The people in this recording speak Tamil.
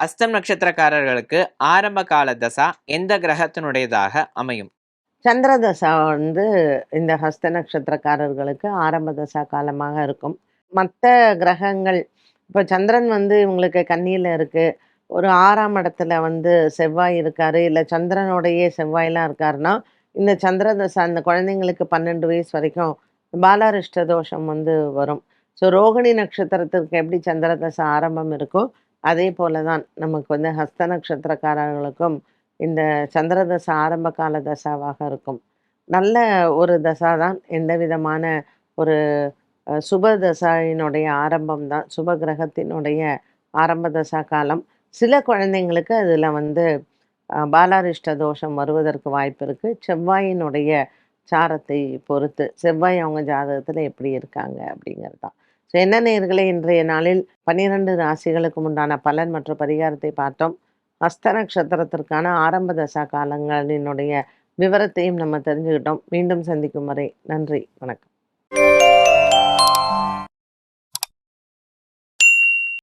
அஸ்தம் நட்சத்திரக்காரர்களுக்கு ஆரம்ப கால தசா எந்த கிரகத்தினுடையதாக அமையும்? சந்திர தசா வந்து இந்த ஹஸ்த நட்சத்திரக்காரர்களுக்கு ஆரம்ப தசா காலமாக இருக்கும். மற்ற கிரகங்கள் இப்போ சந்திரன் வந்து இவங்களுக்கு கண்ணியில் இருக்குது ஒரு ஆறாம் இடத்துல வந்து செவ்வாய் இருக்காரு. இல்லை சந்திரனோடையே செவ்வாயெலாம் இருக்காருன்னா இந்த சந்திர தசா அந்த குழந்தைங்களுக்கு பன்னெண்டு வயசு வரைக்கும் பாலாரிஷ்ட தோஷம் வந்து வரும். ஸோ ரோகிணி நட்சத்திரத்திற்கு எப்படி சந்திர தசை ஆரம்பம் இருக்கோ அதே போல தான் நமக்கு வந்து ஹஸ்த நட்சத்திரக்காரர்களுக்கும் இந்த சந்திர தசை ஆரம்ப கால தசாவாக இருக்கும். நல்ல ஒரு தசா தான் எந்த விதமான ஒரு சுப தசாயினுடைய ஆரம்பம் தான் சுப கிரகத்தினுடைய ஆரம்ப தசா காலம். சில குழந்தைங்களுக்கு அதில் வந்து பாலாரிஷ்ட தோஷம் வருவதற்கு வாய்ப்பு இருக்குது செவ்வாயினுடைய சாரத்தை பொறுத்து செவ்வாய் அவங்க ஜாதகத்தில் எப்படி இருக்காங்க அப்படிங்கிறது தான் ஸோ என்ன நேயர்களே இன்றைய நாளில் பன்னிரண்டு ராசிகளுக்கு உண்டான பலன் மற்றும் பரிகாரத்தை பார்த்தோம். ஹஸ்த நட்சத்திரத்திற்கான ஆரம்ப தசா காலங்களினுடைய விவரத்தையும் நம்ம தெரிஞ்சுக்கிட்டோம். மீண்டும் சந்திக்கும் வரை நன்றி வணக்கம்.